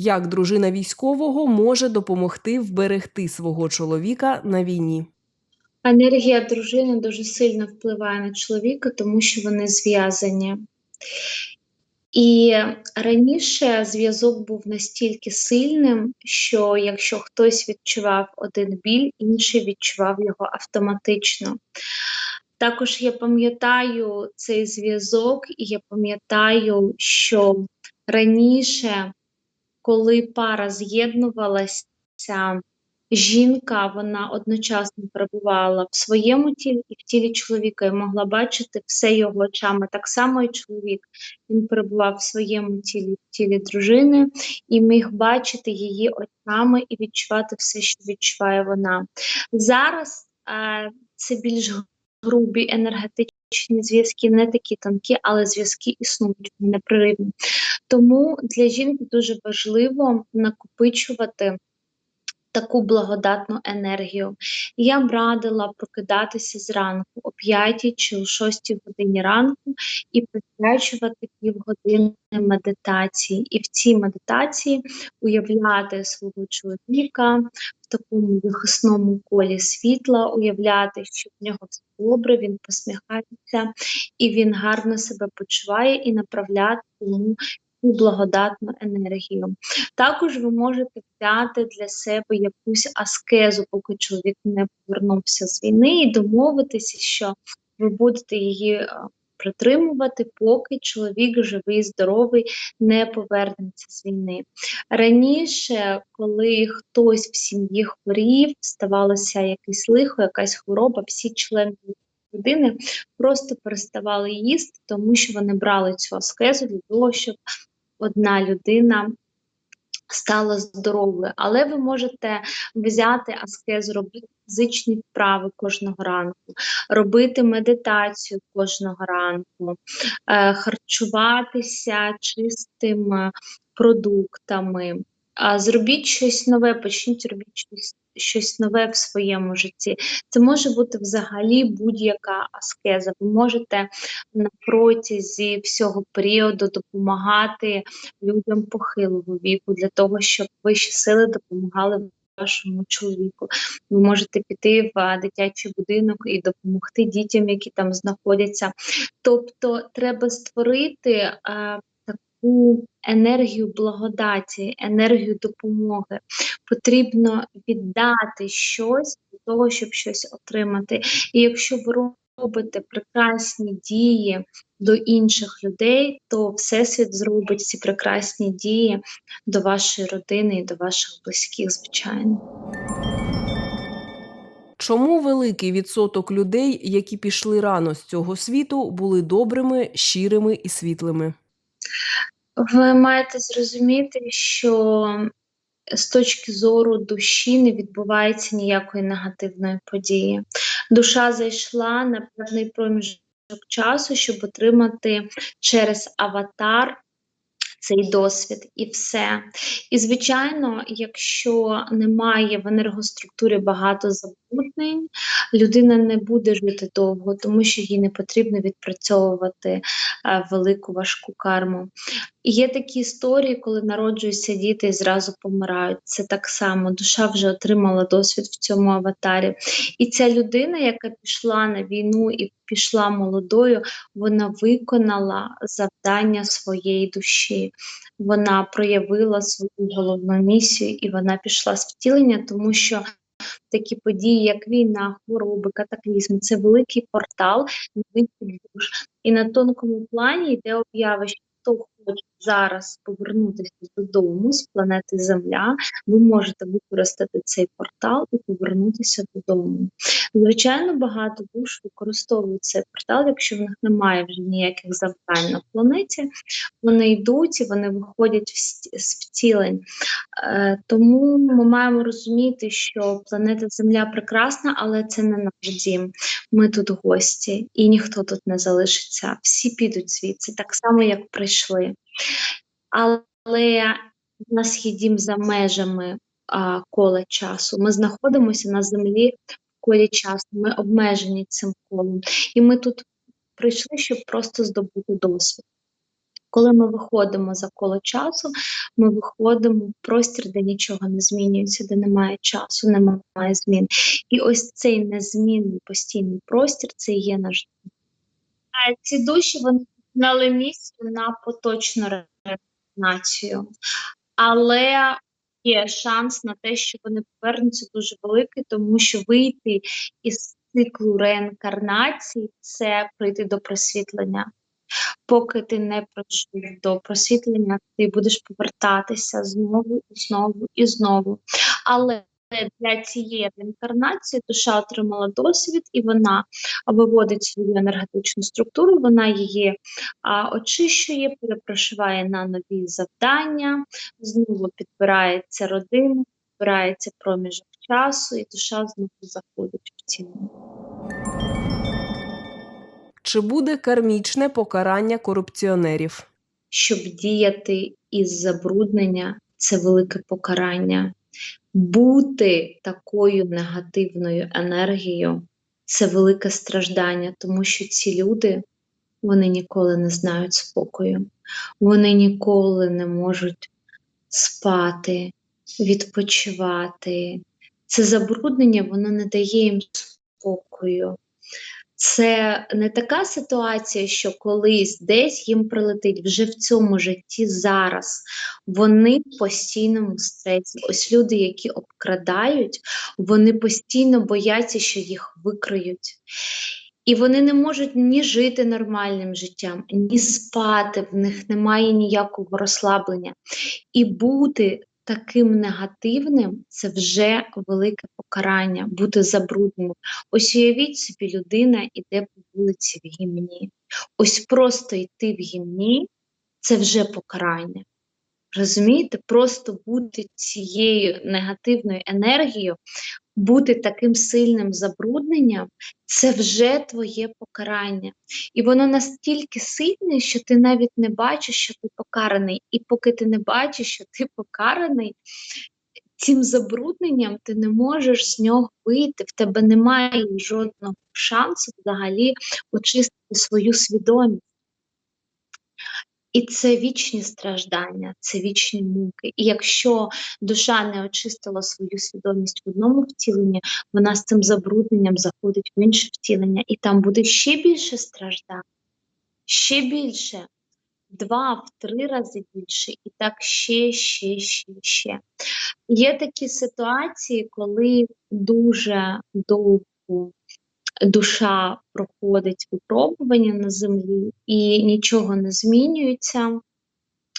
Як дружина військового може допомогти вберегти свого чоловіка на війні? Енергія дружини дуже сильно впливає на чоловіка, тому що вони зв'язані. І раніше зв'язок був настільки сильним, що якщо хтось відчував один біль, інший відчував його автоматично. Також я пам'ятаю цей зв'язок, і я пам'ятаю, що раніше, коли пара з'єднувалася, жінка вона одночасно перебувала в своєму тілі і в тілі чоловіка і могла бачити все його очами. Так само і чоловік він перебував в своєму тілі, в тілі дружини, і міг бачити її очами і відчувати все, що відчуває вона. Зараз е, це більш грубі енергетичні зв'язки, не такі тонкі, але зв'язки існують непреривні. Тому для жінки дуже важливо накопичувати таку благодатну енергію. Я б радила прокидатися зранку о 5 чи о 6 годині ранку і присвячувати півгодини медитації. І в цій медитації уявляти свого чоловіка в такому захисному колі світла, уявляти, що в нього все добре, він посміхається і він гарно себе почуває, і направляти йому цю благодатну енергію. Також ви можете взяти для себе якусь аскезу, поки чоловік не повернувся з війни, і домовитися, що ви будете її е, притримувати, поки чоловік живий, здоровий, не повернеться з війни. Раніше, коли хтось в сім'ї хворів, ставалося якесь лихо, якась хвороба, всі члени родини просто переставали їсти, тому що вони брали цю аскезу для того, щоб одна людина стала здоровою, але ви можете взяти аскезу, робити фізичні вправи кожного ранку, робити медитацію кожного ранку, е, харчуватися чистими продуктами. А Зробіть щось нове, почніть робити щось, щось нове в своєму житті. Це може бути взагалі будь-яка аскеза. Ви можете на протязі всього періоду допомагати людям похилого віку для того, щоб вищі сили допомагали вашому чоловіку. Ви можете піти в дитячий будинок і допомогти дітям, які там знаходяться. Тобто, треба створити. Таку енергію благодаті, енергію допомоги. Потрібно віддати щось для того, щоб щось отримати. І якщо ви робите прекрасні дії до інших людей, то Всесвіт зробить ці прекрасні дії до вашої родини і до ваших близьких, звичайно. Чому великий відсоток людей, які пішли рано з цього світу, були добрими, щирими і світлими? Ви маєте зрозуміти, що з точки зору душі не відбувається ніякої негативної події. Душа зайшла на певний проміжок часу, щоб отримати через аватар цей досвід і все. І, звичайно, якщо немає в енергоструктурі багато забруднень, людина не буде жити довго, тому що їй не потрібно відпрацьовувати е, велику важку карму. І є такі історії, коли народжуються діти і зразу помирають. Це так само. Душа вже отримала досвід в цьому аватарі. І ця людина, яка пішла на війну і пішла молодою, вона виконала завдання своєї душі. Вона проявила свою головну місію і вона пішла з втілення, тому що. Такі події, як війна, хвороби, катаклізми, це великий портал новий душ. І на тонкому плані йде об'ява, що хто хоче зараз повернутися додому з планети Земля, ви можете використати цей портал і повернутися додому. Звичайно, багато душ використовують цей портал, якщо в них немає вже ніяких завдань на планеті, вони йдуть і вони виходять з втілень. Е, тому ми маємо розуміти, що планета Земля прекрасна, але це не наш дім. Ми тут гості, і ніхто тут не залишиться. Всі підуть звідси, так само, як прийшли. Але в нас є дім за межами а, кола часу. Ми знаходимося на землі в колі часу, ми обмежені цим колом. І ми тут прийшли, щоб просто здобути досвід. Коли ми виходимо за коло часу, ми виходимо в простір, де нічого не змінюється, де немає часу, немає змін. І ось цей незмінний постійний простір це і є наш дім. Ці душі вони знали місце на поточну реінкарнацію. Але є шанс на те, що вони повернуться дуже великий, тому що вийти із циклу реінкарнації це прийти до просвітлення. Поки ти не прийшов до просвітлення, ти будеш повертатися знову і знову і знову. Але для цієї реінкарнації душа отримала досвід, і вона виводить свою енергетичну структуру, вона її а, очищує, перепрошиває на нові завдання, знову підбирається родина, підбирається проміжок часу, і душа знову заходить в тіло. Чи буде кармічне покарання корупціонерів? Щоб діяти із забруднення, це велике покарання. Бути такою негативною енергією це велике страждання, тому що ці люди вони ніколи не знають спокою, вони ніколи не можуть спати, відпочивати. Це забруднення воно не дає їм спокою. Це не така ситуація, що колись десь їм прилетить вже в цьому житті зараз. Вони в постійному стресі. Ось люди, які обкрадають, вони постійно бояться, що їх викриють. І вони не можуть ні жити нормальним життям, ні спати, в них немає ніякого розслаблення. І бути таким негативним це вже велике покарання, бути забрудненим. Ось уявіть собі, людина йде по вулиці в гімні. Ось просто йти в гімні це вже покарання. Розумієте, просто бути цією негативною енергією, бути таким сильним забрудненням це вже твоє покарання. І воно настільки сильне, що ти навіть не бачиш, що ти покараний. І поки ти не бачиш, що ти покараний, цим забрудненням ти не можеш з нього вийти, в тебе немає жодного шансу взагалі очистити свою свідомість. І це вічні страждання, це вічні муки. І якщо душа не очистила свою свідомість в одному втіленні, вона з цим забрудненням заходить в інше втілення, і там буде ще більше страждань, ще більше, два, в три рази більше, і так ще, ще, ще, ще. Є такі ситуації, коли дуже довго душа проходить випробування на землі і нічого не змінюється,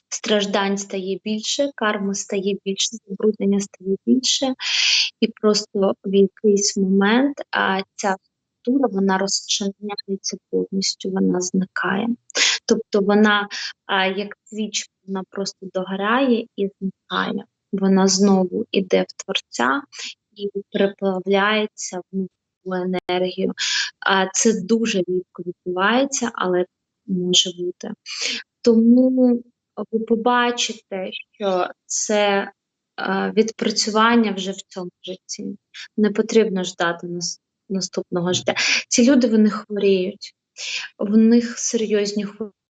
страждань стає більше, карми стає більше, забруднення стає більше, і просто в якийсь момент а, ця структура вона розчиняється повністю, вона зникає. Тобто вона, а, як свічка, вона просто догорає і зникає. Вона знову йде в творця і переплавляється в нову енергію. А це дуже рідко відбувається, але може бути. Тому ви побачите, що це відпрацювання вже в цьому житті. Не потрібно ждати нас, наступного життя. Ці люди вони хворіють, в них серйозні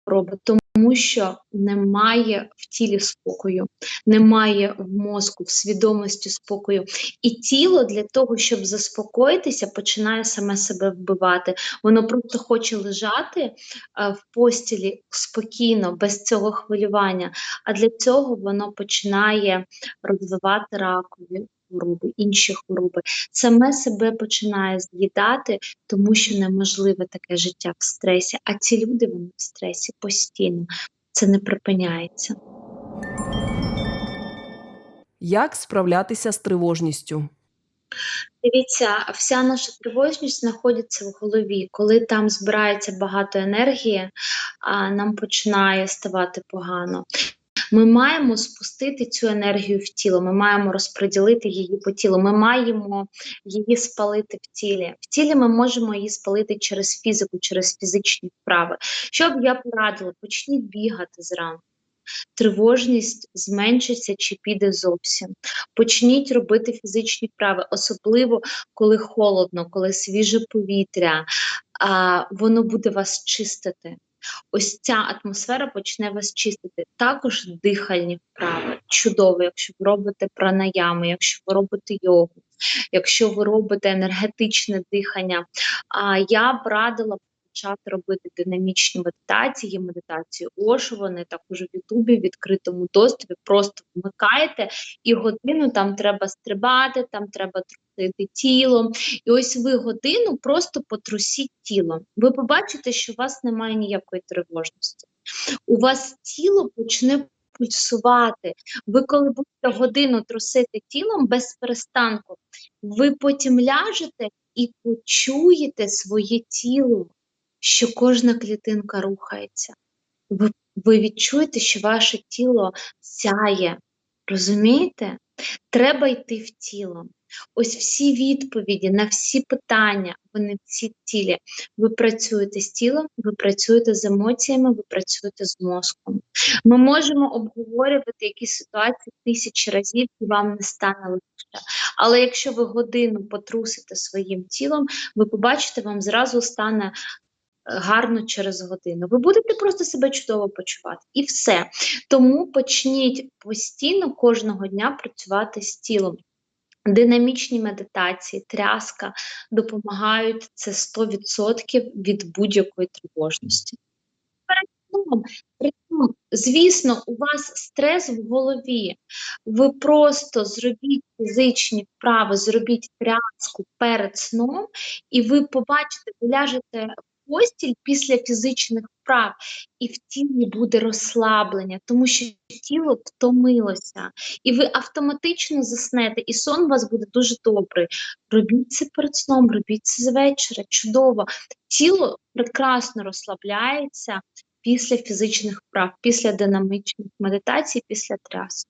хвороби, тому що немає в тілі спокою, немає в мозку, в свідомості спокою. І тіло для того, щоб заспокоїтися, починає саме себе вбивати. Воно просто хоче лежати е, в постілі спокійно, без цього хвилювання. А для цього воно починає розвивати ракові хвороби, інші хвороби. Саме себе починає з'їдати, тому що неможливе таке життя в стресі. А ці люди вони в стресі постійно. Це не припиняється. Як справлятися з тривожністю? Дивіться, вся наша тривожність знаходиться в голові. Коли там збирається багато енергії, нам починає ставати погано. Ми маємо спустити цю енергію в тіло, ми маємо розподілити її по тілу, ми маємо її спалити в тілі. В тілі ми можемо її спалити через фізику, через фізичні вправи. Що б я порадила? Почніть бігати зранку. Тривожність зменшиться чи піде зовсім. Почніть робити фізичні вправи, особливо коли холодно, коли свіже повітря, а, воно буде вас чистити. Ось ця атмосфера почне вас чистити. Також дихальні вправи. Чудово, якщо ви робите пранаями, якщо ви робите йогу, якщо ви робите енергетичне дихання. А я б радила б почати робити динамічні медитації, медитації Ошу, вони також в Ютубі в відкритому доступі. Просто вмикаєте і годину там треба стрибати, там треба трусити тілом. І ось ви годину просто потрусіть тілом. Ви побачите, що у вас немає ніякої тривожності. У вас тіло почне пульсувати. Ви коли будете годину трусити тілом без перестанку, ви потім ляжете і почуєте своє тіло, що кожна клітинка рухається. Ви, ви відчуєте, що ваше тіло сяє. Розумієте? Треба йти в тіло. Ось всі відповіді на всі питання, вони в цій тілі. Ви працюєте з тілом, ви працюєте з емоціями, ви працюєте з мозком. Ми можемо обговорювати якісь ситуації тисячі разів, і вам не стане легше. Але якщо ви годину потрусите своїм тілом, ви побачите, вам зразу стане гарно через годину. Ви будете просто себе чудово почувати. І все. Тому почніть постійно кожного дня працювати з тілом. Динамічні медитації, тряска допомагають це 100% від будь-якої тривожності. Звісно, у вас стрес в голові. Ви просто зробіть фізичні вправи, зробіть тряску перед сном, і ви побачите, ви ляжете постіль після фізичних вправ, і в тілі буде розслаблення, тому що тіло втомилося, і ви автоматично заснете, і сон у вас буде дуже добрий. Робіть це перед сном, робіть це з вечора, чудово. Тіло прекрасно розслабляється після фізичних вправ, після динамічних медитацій, після трясок.